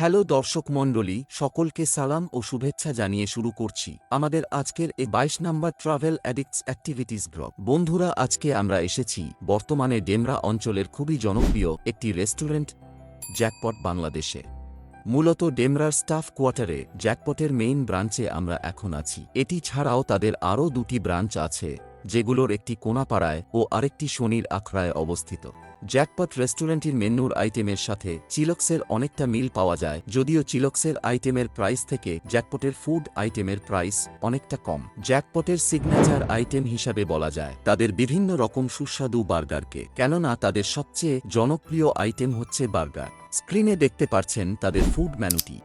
Hello দর্শক মণ্ডলী, সকলকে সালাম ও শুভেচ্ছা জানিয়ে শুরু করছি। আমাদের আজকের এই বাইশ number travel addicts activities blog. বন্ধুরা, আজকে আমরা এসেছি বর্তমানে ডেমরা অঞ্চলের খুবই জনপ্রিয় একটি রেস্টুরেন্ট, জ্যাকপট বাংলাদেশে। মূলত ডেমরার স্টাফ কোয়ার্টারে জ্যাকপটের মেইন ব্রাঞ্চে আমরা এখন আছি। এটি ছাড়াও তাদের আরও দুটি ব্রাঞ্চ আছে, যেগুলোর একটি কোনাপাড়ায় ও আরেকটি শনির আখড়ায় অবস্থিত। জ্যাকপট রেস্টুরেন্টের মেন্যুর আইটেমের সাথে চিলক্সের অনেকটা মিল পাওয়া যায়, যদিও চিলক্সের আইটেমের প্রাইস থেকে জ্যাকপটের ফুড আইটেমের প্রাইস অনেকটা কম। জ্যাকপটের সিগনেচার আইটেম হিসাবে বলা যায়, তাদের বিভিন্ন রকম সুস্বাদু বার্গারকে, কেননা তাদের সবচেয়ে জনপ্রিয় আইটেম হচ্ছে বার্গার। স্ক্রিনে দেখতে পারছেন তাদের ফুড মেনুটি।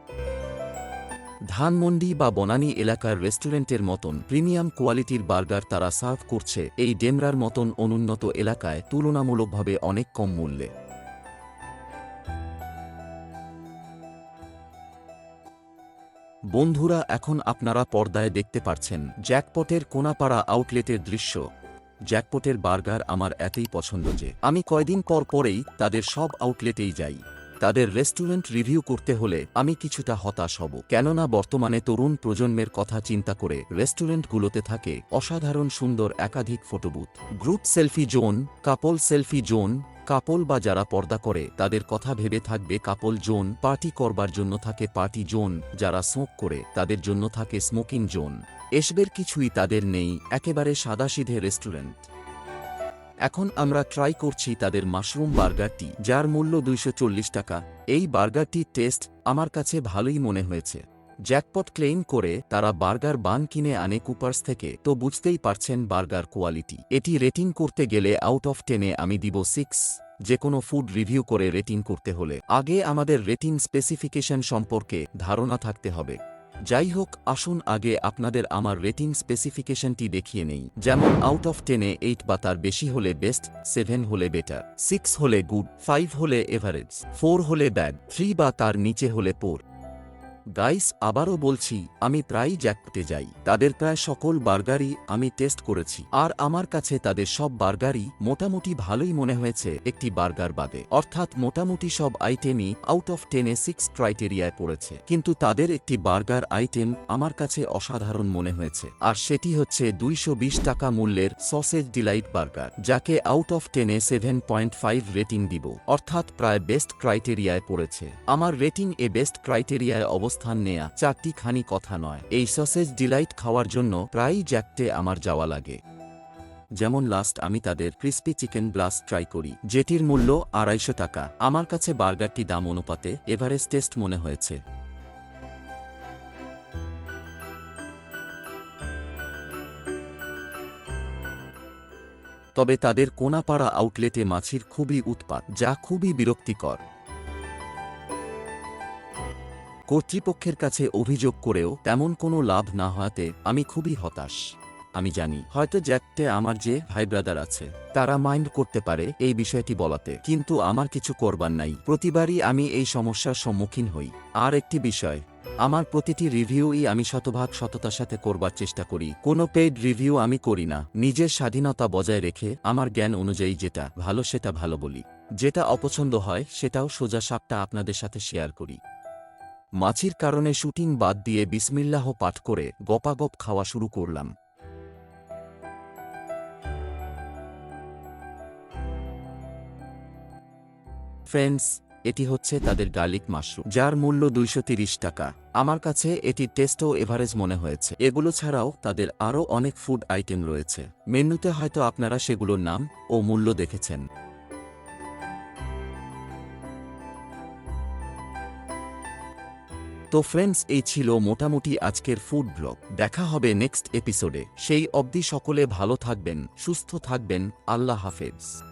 ধানমন্ডি বা বনানী এলাকার রেস্টুরেন্টের মতন প্রিমিয়াম কোয়ালিটির বার্গার তারা সার্ভ করছে এই ডেমরার মতন অনুন্নত এলাকায় তুলনামূলকভাবে অনেক কম মূল্যে। বন্ধুরা, এখন আপনারা পর্দায় দেখতে পারছেন জ্যাকপটের কোনাপাড়া আউটলেটের দৃশ্য। জ্যাকপটের বার্গার আমার এতই পছন্দ যে আমি কয়দিন পর পরেই তাদের সব আউটলেটেই যাই। তাদের রেস্টুরেন্ট রিভিউ করতে হলে আমি কিছুটা হতাশ হব। কেননা বর্তমানে তরুণ প্রজন্মের কথা চিন্তা করে রেস্টুরেন্টগুলোতে থাকে অসাধারণ সুন্দর একাধিক photo booth. Group selfie zone, couple selfie zone, couple বা যারা পর্দা করে তাদের কথা ভেবে থাকবে কাপল জোন পার্টি করবার জন্য থাকে পার্টি জোন, যারা স্মোক করে তাদের জন্য থাকে স্মোকিং জোন। এসবের কিছুই তাদের নেই, একেবারে সাদাসিধে রেস্টুরেন্ট। এখন আমরা ট্রাই করছি তাদের মাশরুম বার্গারটি যার মূল্য দুইশো চল্লিশ টাকা। এই বার্গারটির টেস্ট আমার কাছে ভালোই মনে হয়েছে। জ্যাকপট ক্লেইম করে তারা বার্গার বান কিনে আনে কুপার্স থেকে, তো বুঝতেই পারছেন বার্গার কোয়ালিটি এটি রেটিং করতে গেলে আউট অফ টেনে আমি দিব সিক্স যে কোনো ফুড রিভিউ করে রেটিং করতে হলে। আগে আমাদের রেটিং স্পেসিফিকেশন সম্পর্কে ধারণা থাকতে হবে। যাই হোক আসুন আগে আপনাদের আমার রেটিং স্পেসিফিকেশনটি দেখিয়ে নেই। যেমন আউট অফ টেনে এইট বা তার বেশি হলে বেস্ট সেভেন হলে বেটার সিক্স হলে গুড ফাইভ হলে এভারেজ ফোর হলে ব্যাড থ্রি বা তার নিচে হলে পোর গাইস, আবারও বলছি, আমি প্রায়ই জ্যাকপটে যাই। তাদের প্রায় সকল বার্গারই আমি টেস্ট করেছি। আর আমার কাছে তাদের সব বার্গারই মোটামুটি ভালোই মনে হয়েছে একটি বার্গার বাদে। অর্থাৎ মোটামুটি সব আইটেমই আউট অফ টেনে সিক্স ক্রাইটেরিয়ায় পড়েছে। কিন্তু তাদের একটি বার্গার আইটেম আমার কাছে অসাধারণ মনে হয়েছে। আর সেটি হচ্ছে দুইশো বিশ টাকা মূল্যের সসেজ ডিলাইট বার্গার যাকে আউট অফ টেনে সেভেন পয়েন্ট ফাইভ রেটিং দিব। অর্থাৎ প্রায় বেস্ট ক্রাইটেরিয়ায় পড়েছে। আমার রেটিং এ বেস্ট ক্রাইটেরিয়ায় অবস্থান নেয়া চারটি খানি কথা নয়। এই সসেজ ডিলাইট খাওয়ার জন্য প্রায়ই জ্যাকটে আমার যাওয়া লাগে। যেমন লাস্ট আমি তাদের ক্রিস্পি চিকেন ব্লাস্ট ট্রাই করি, যেটির মূল্য আড়াইশো টাকা। আমার কাছে বার্গারটি দাম অনুপাতে এভারেস্ট টেস্ট মনে হয়েছে। তবে তাদের কোনাপাড়া আউটলেটে মাছির খুবই উৎপাত, যা খুবই বিরক্তিকর। কর্তৃপক্ষের কাছে অভিযোগ করেও তেমন কোনো লাভ না হওয়াতে আমি খুবই হতাশ। আমি জানি, হয়তো জ্যাকটে আমার যে ভাই ব্রাদার আছে, তারা মাইন্ড করতে পারে এই বিষয়টি বলাতে, কিন্তু আমার কিছু করবার নাই। প্রতিবারই আমি এই সমস্যার সম্মুখীন হই। আর একটি বিষয়, আমার প্রতিটি রিভিউই আমি শতভাগ সততার সাথে করবার চেষ্টা করি। কোনো পেইড রিভিউ আমি করি না। নিজের স্বাধীনতা বজায় রেখে আমার জ্ঞান অনুযায়ী যেটা ভালো সেটা ভালো বলি। যেটা অপছন্দ হয় সেটাও সোজা সাপটা আপনাদের সাথে শেয়ার করি। মাছির কারণে শুটিং বাদ দিয়ে বিসমিল্লাহ পাঠ করে গপাগপ খাওয়া শুরু করলাম। ফ্রেন্ডস, এটি হচ্ছে তাদের গার্লিক মাশরুম, যার মূল্য দুইশো ত্রিশ টাকা। আমার কাছে এটি টেস্টও এভারেজ মনে হয়েছে। এগুলো ছাড়াও তাদের আরও অনেক ফুড আইটেম রয়েছে। মেনুতে হয়তো আপনারা সেগুলোর নাম ও মূল্য দেখেছেন। তো ফ্রেন্ডস এই ছিল মোটামুটি আজকের ফুড ব্লগ দেখা হবে নেক্সট এপিসোডে সেই অবধি সকলে ভালো থাকবেন, সুস্থ থাকবেন। আল্লাহ হাফেজ।